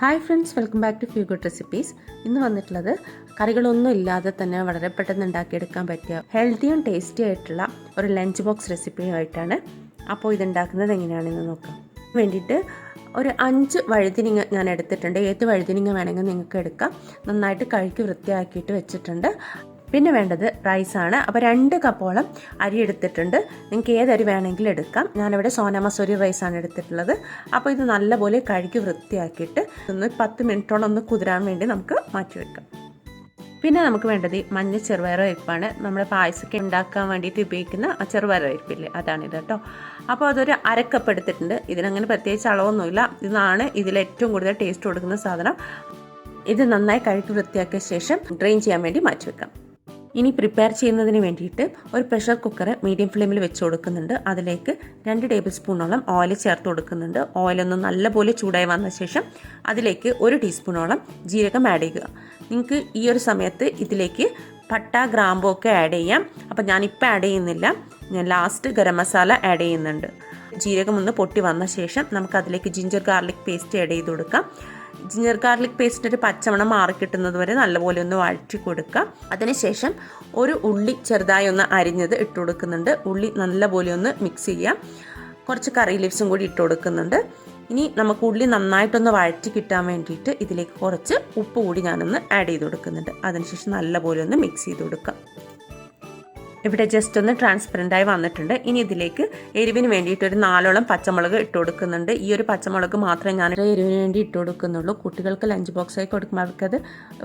Hi friends welcome back to few good recipes ഇന്ന് വന്നിട്ടുള്ളത് കറികളൊന്നും ഇല്ലാതെ തന്നെ വളരെ പെട്ടെന്ന് ഉണ്ടാക്കിയെടുക്കാൻ പറ്റിയ ഹെൽത്തിയും ടേസ്റ്റി ആയിട്ടുള്ള ഒരു ലഞ്ച് ബോക്സ് റെസിപ്പിയുമായിട്ടാണ് അപ്പോൾ ഇതുണ്ടാക്കുന്നത് എങ്ങനെയാണെന്ന് നോക്കാം. വേണ്ടിയിട്ട് ഒരു അഞ്ച് വഴുതിനിങ്ങ ഞാൻ എടുത്തിട്ടുണ്ട്. ഏത് വഴുതിനിങ്ങ വേണമെങ്കിൽ നിങ്ങൾക്ക് എടുക്കാം. നന്നായിട്ട് കഴുകി വൃത്തിയാക്കിയിട്ട് വെച്ചിട്ടുണ്ട്. പിന്നെ വേണ്ടത് റൈസാണ് അപ്പോൾ രണ്ട് കപ്പോളം അരി എടുത്തിട്ടുണ്ട്. നിങ്ങൾക്ക് ഏതരി വേണമെങ്കിലും എടുക്കാം. ഞാനിവിടെ സോനാമസൂരി റൈസാണ് എടുത്തിട്ടുള്ളത്. അപ്പോൾ ഇത് നല്ലപോലെ കഴുകി വൃത്തിയാക്കിയിട്ട് ഒന്ന് പത്ത് മിനിറ്റോളം ഒന്ന് കുതിരാൻ വേണ്ടി നമുക്ക് മാറ്റി വെക്കാം. പിന്നെ നമുക്ക് വേണ്ടത് മഞ്ഞ ചെറുപയർ പരിപ്പാണ് നമ്മുടെ പായസമൊക്കെ ഉണ്ടാക്കാൻ വേണ്ടിയിട്ട് ഉപയോഗിക്കുന്ന ആ ചെറുപയർ പരിപ്പില്ലേ അതാണിത് കേട്ടോ. അപ്പോൾ അതൊരു അരക്കപ്പ് എടുത്തിട്ടുണ്ട്. ഇതിനങ്ങനെ പ്രത്യേകിച്ച് അളവൊന്നുമില്ല. ഇതാണ് ഇതിൽ ഏറ്റവും കൂടുതൽ ടേസ്റ്റ് കൊടുക്കുന്ന സാധനം. ഇത് നന്നായി കഴുകി വൃത്തിയാക്കിയ ശേഷം ഡ്രെയിൻ ചെയ്യാൻ വേണ്ടി മാറ്റി വെക്കാം. ഇനി പ്രിപ്പയർ ചെയ്യുന്നതിന് വേണ്ടിയിട്ട് ഒരു പ്രഷർ കുക്കർ മീഡിയം ഫ്ലെയിമിൽ വെച്ച് കൊടുക്കുന്നുണ്ട്. അതിലേക്ക് രണ്ട് ടേബിൾ സ്പൂണോളം ഓയിൽ ചേർത്ത് കൊടുക്കുന്നുണ്ട്. ഓയിലൊന്ന് നല്ലപോലെ ചൂടായി വന്ന ശേഷം അതിലേക്ക് ഒരു ടീസ്പൂണോളം ജീരകം ആഡ് ചെയ്യുക. നിങ്ങൾക്ക് ഈ ഒരു സമയത്ത് ഇതിലേക്ക് പട്ട ഗ്രാമ്പു ഒക്കെ ആഡ് ചെയ്യാം. അപ്പം ഞാനിപ്പോൾ ആഡ് ചെയ്യുന്നില്ല. ഞാൻ ലാസ്റ്റ് ഗരം മസാല ആഡ് ചെയ്യുന്നുണ്ട്. ജീരകം ഒന്ന് പൊട്ടി വന്ന ശേഷം നമുക്ക് അതിലേക്ക് ജിഞ്ചർ ഗാർലിക് പേസ്റ്റ് ആഡ് ചെയ്ത് കൊടുക്കാം. ജിഞ്ചർ ഗാർലിക് പേസ്റ്റിന്റെ ഒരു പച്ചമണം മാറി കിട്ടുന്നത് വരെ നല്ലപോലെ ഒന്ന് വഴറ്റി കൊടുക്കുക. അതിനുശേഷം ഒരു ഉള്ളി ചെറുതായി ഒന്ന് അരിഞ്ഞത് ഇട്ട് കൊടുക്കുന്നുണ്ട്. ഉള്ളി നല്ലപോലെ ഒന്ന് മിക്സ് ചെയ്യാം കുറച്ച് കറി ലീവ്സും കൂടി ഇട്ട് കൊടുക്കുന്നുണ്ട്. ഇനി നമുക്ക് ഉള്ളി നന്നായിട്ടൊന്ന് വഴറ്റി കിട്ടാൻ വേണ്ടിയിട്ട് ഇതിലേക്ക് കുറച്ച് ഉപ്പ് കൂടി ഞാനൊന്ന് ആഡ് ചെയ്ത് കൊടുക്കുന്നുണ്ട്. അതിനുശേഷം നല്ലപോലെ ഒന്ന് മിക്സ് ചെയ്ത് കൊടുക്കാം ഇവിടെ ജസ്റ്റ് ഒന്ന് ട്രാൻസ്പെറന്റ് ആയി വന്നിട്ടുണ്ട്. ഇനി ഇതിലേക്ക് എരിവിന് വേണ്ടിയിട്ട് ഒരു നാലോളം പച്ചമുളക് ഇട്ട് കൊടുക്കുന്നുണ്ട്. ഈ ഒരു പച്ചമുളക് മാത്രമേ ഞാൻ എരിവിന് വേണ്ടി ഇട്ട് കൊടുക്കുന്നുള്ളൂ. കുട്ടികൾക്ക് ലഞ്ച് ബോക്സായി കൊടുക്കുമ്പോൾ അവർക്കത്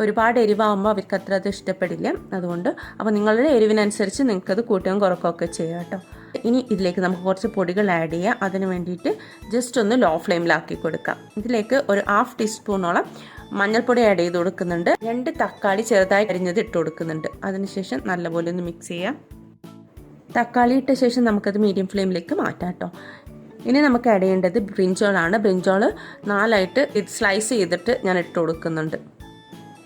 ഒരുപാട് എരിവാകുമ്പോൾ അവർക്ക് അത്ര അത് ഇഷ്ടപ്പെടില്ല. അതുകൊണ്ട് അപ്പോൾ നിങ്ങളുടെ എരിവിനനുസരിച്ച് നിങ്ങൾക്കത് കൂട്ടുകയും കുറക്കുകയൊക്കെ ചെയ്യാം കേട്ടോ. ഇനി ഇതിലേക്ക് നമുക്ക് കുറച്ച് പൊടികൾ ആഡ് ചെയ്യാം. അതിന് വേണ്ടിയിട്ട് ജസ്റ്റ് ഒന്ന് ലോ ഫ്ലെയിമിലാക്കി കൊടുക്കാം. ഇതിലേക്ക് ഒരു ഹാഫ് ടീസ്പൂണോളം മഞ്ഞൾപ്പൊടി ആഡ് ചെയ്ത് കൊടുക്കുന്നുണ്ട്. രണ്ട് തക്കാളി ചെറുതായി അരിഞ്ഞത് ഇട്ട് കൊടുക്കുന്നുണ്ട്. അതിനുശേഷം നല്ലപോലെ ഒന്ന് മിക്സ് ചെയ്യാം. തക്കാളി ഇട്ട ശേഷം നമുക്കത് മീഡിയം ഫ്ലെയിമിലേക്ക് മാറ്റാം കേട്ടോ ഇനി നമുക്ക് ആഡ് ചെയ്യേണ്ടത് ബ്രിഞ്ചോളാണ് ബ്രിഞ്ചോൾ നാലായിട്ട് ഇത് സ്ലൈസ് ചെയ്തിട്ട് ഞാൻ ഇട്ട് കൊടുക്കുന്നുണ്ട്.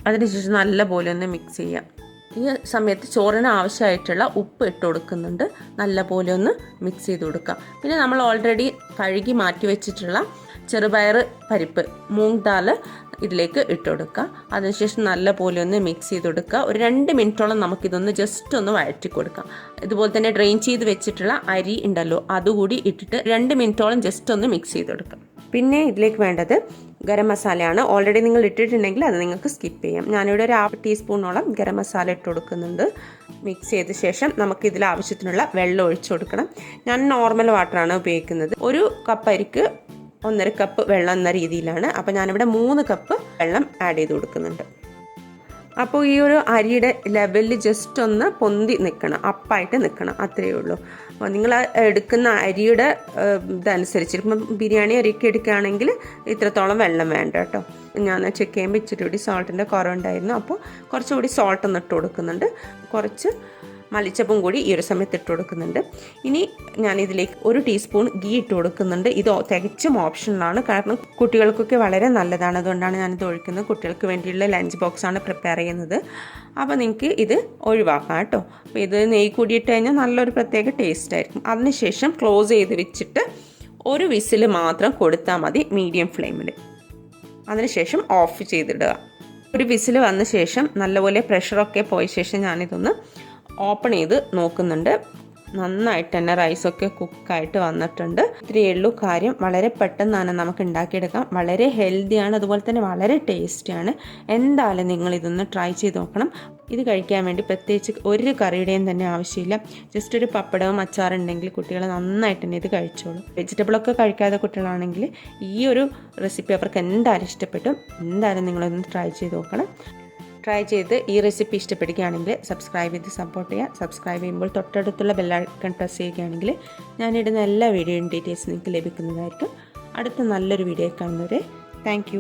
അതിനുശേഷം നല്ലപോലെ ഒന്ന് മിക്സ് ചെയ്യാം. ഈ സമയത്ത് ചോറിന് ആവശ്യമായിട്ടുള്ള ഉപ്പ് ഇട്ട് കൊടുക്കുന്നുണ്ട്. നല്ലപോലെ ഒന്ന് മിക്സ് ചെയ്ത് കൊടുക്കാം. പിന്നെ നമ്മൾ ഓൾറെഡി കഴുകി മാറ്റി വെച്ചിട്ടുള്ള ചെറുപയർ പരിപ്പ് മൂങ് ദാൽ ഇതിലേക്ക് ഇട്ട് കൊടുക്കുക. അതിനുശേഷം നല്ല പോലെ ഒന്ന് മിക്സ് ചെയ്ത് കൊടുക്കുക. ഒരു രണ്ട് മിനിറ്റോളം നമുക്കിതൊന്ന് ജസ്റ്റ് ഒന്ന് വഴറ്റി കൊടുക്കാം ഇതുപോലെ തന്നെ ഡ്രെയിൻ ചെയ്ത് വെച്ചിട്ടുള്ള അരി ഉണ്ടല്ലോ അതുകൂടി ഇട്ടിട്ട് രണ്ട് മിനിറ്റോളം ജസ്റ്റ് ഒന്ന് മിക്സ് ചെയ്ത് കൊടുക്കാം പിന്നെ ഇതിലേക്ക് വേണ്ടത് ഗരം മസാലയാണ്. ഓൾറെഡി നിങ്ങൾ ഇട്ടിട്ടുണ്ടെങ്കിൽ അത് നിങ്ങൾക്ക് സ്കിപ്പ് ചെയ്യാം. ഞാനിവിടെ ഒരു ഹാഫ് ടീസ്പൂണോളം ഗരം മസാല ഇട്ട് കൊടുക്കുന്നുണ്ട്. മിക്സ് ചെയ്ത ശേഷം നമുക്ക് ഇതിൽ ആവശ്യത്തിനുള്ള വെള്ളം ഒഴിച്ചു കൊടുക്കണം. ഞാൻ നോർമൽ വാട്ടറാണ് ഉപയോഗിക്കുന്നത്. ഒരു കപ്പ് അരിക്ക് ഒന്നര കപ്പ് വെള്ളം എന്ന രീതിയിലാണ്. അപ്പോൾ ഞാനിവിടെ മൂന്ന് കപ്പ് വെള്ളം ആഡ് ചെയ്ത് കൊടുക്കുന്നുണ്ട്. അപ്പോൾ ഈ ഒരു അരിയുടെ ലെവലിൽ ജസ്റ്റ് ഒന്ന് പൊന്തി നിൽക്കണം അപ്പായിട്ട് നിൽക്കണം അത്രയേ ഉള്ളൂ. അപ്പോൾ നിങ്ങൾ എടുക്കുന്ന അരിയുടെ ഇതനുസരിച്ച് ഇപ്പം ബിരിയാണി അരിയൊക്കെ എടുക്കുകയാണെങ്കിൽ ഇത്രത്തോളം വെള്ളം വേണ്ട കേട്ടോ. ഞാൻ ചെക്ക് ചെയ്യുമ്പോൾ ഇച്ചിരി കൂടി സോൾട്ടിന്റെ കുറവുണ്ടായിരുന്നു. അപ്പോൾ കുറച്ചുകൂടി സോൾട്ട് ഒന്ന് ഇട്ട് കൊടുക്കുന്നുണ്ട്. കുറച്ച് മല്ലിച്ചപ്പും കൂടി ഈ ഒരു സമയത്ത് ഇട്ട് കൊടുക്കുന്നുണ്ട്. ഇനി ഞാൻ ഇതിലേക്ക് ഒരു ടീസ്പൂൺ ഗീ ഇട്ട് കൊടുക്കുന്നുണ്ട്. ഇത് തികച്ചും ഓപ്ഷനാണ് കാരണം കുട്ടികൾക്കൊക്കെ വളരെ നല്ലതാണ്. അതുകൊണ്ടാണ് ഞാനിത് ഒഴിക്കുന്നത്. കുട്ടികൾക്ക് വേണ്ടിയുള്ള ലഞ്ച് ബോക്സാണ് പ്രിപ്പയർ ചെയ്യുന്നത്. അപ്പോൾ നിങ്ങൾക്ക് ഇത് ഒഴിവാക്കാം കേട്ടോ. അപ്പോൾ ഇത് നെയ്യ് കൂടിയിട്ട് കഴിഞ്ഞാൽ നല്ലൊരു പ്രത്യേക ടേസ്റ്റ് ആയിരിക്കും. അതിനുശേഷം ക്ലോസ് ചെയ്ത് വെച്ചിട്ട് ഒരു വിസിൽ മാത്രം കൊടുത്താൽ മതി മീഡിയം ഫ്ലെയിമിൽ അതിനുശേഷം ഓഫ് ചെയ്തിടുക. ഒരു വിസിൽ വന്ന ശേഷം നല്ലപോലെ പ്രഷറൊക്കെ പോയ ശേഷം ഞാനിതൊന്ന് ഓപ്പൺ ചെയ്ത് നോക്കുന്നുണ്ട്. നന്നായിട്ട് തന്നെ റൈസൊക്കെ കുക്കായിട്ട് വന്നിട്ടുണ്ട്. ഇത്രയേ ഉള്ളൂ കാര്യം. വളരെ പെട്ടെന്നാണ് നമുക്ക് ഉണ്ടാക്കിയെടുക്കാം. വളരെ ഹെൽത്തിയാണ് അതുപോലെ തന്നെ വളരെ ടേസ്റ്റിയാണ് എന്തായാലും നിങ്ങൾ ഇതൊന്ന് ട്രൈ ചെയ്ത് നോക്കണം. ഇത് കഴിക്കാൻ വേണ്ടി പ്രത്യേകിച്ച് ഒരു കറിയുടെയും തന്നെ ആവശ്യമില്ല. ജസ്റ്റ് ഒരു പപ്പടവും അച്ചാറുണ്ടെങ്കിൽ കുട്ടികൾ നന്നായിട്ട് തന്നെ ഇത് കഴിച്ചോളും. വെജിറ്റബിളൊക്കെ കഴിക്കാതെ കുട്ടികളാണെങ്കിൽ ഈ ഒരു റെസിപ്പി അവർക്ക് എന്തായാലും ഇഷ്ടപ്പെട്ടും. എന്തായാലും നിങ്ങളൊന്ന് ട്രൈ ചെയ്ത് നോക്കണം. ട്രൈ ചെയ്ത് ഈ റെസിപ്പി ഇഷ്ടപ്പെടുകയാണെങ്കിൽ സബ്സ്ക്രൈബ് ചെയ്ത് സപ്പോർട്ട് ചെയ്യുക. സബ്സ്ക്രൈബ് ചെയ്യുമ്പോൾ തൊട്ടടുത്തുള്ള ബെല്ലൈക്കൺ പ്രസ് ചെയ്യുകയാണെങ്കിൽ ഞാനിടുന്ന എല്ലാ വീഡിയോയും ഡീറ്റെയിൽസ് നിങ്ങൾക്ക് ലഭിക്കുന്നതായിരിക്കും. അടുത്ത നല്ലൊരു വീഡിയോ കാണുന്നവരെ താങ്ക്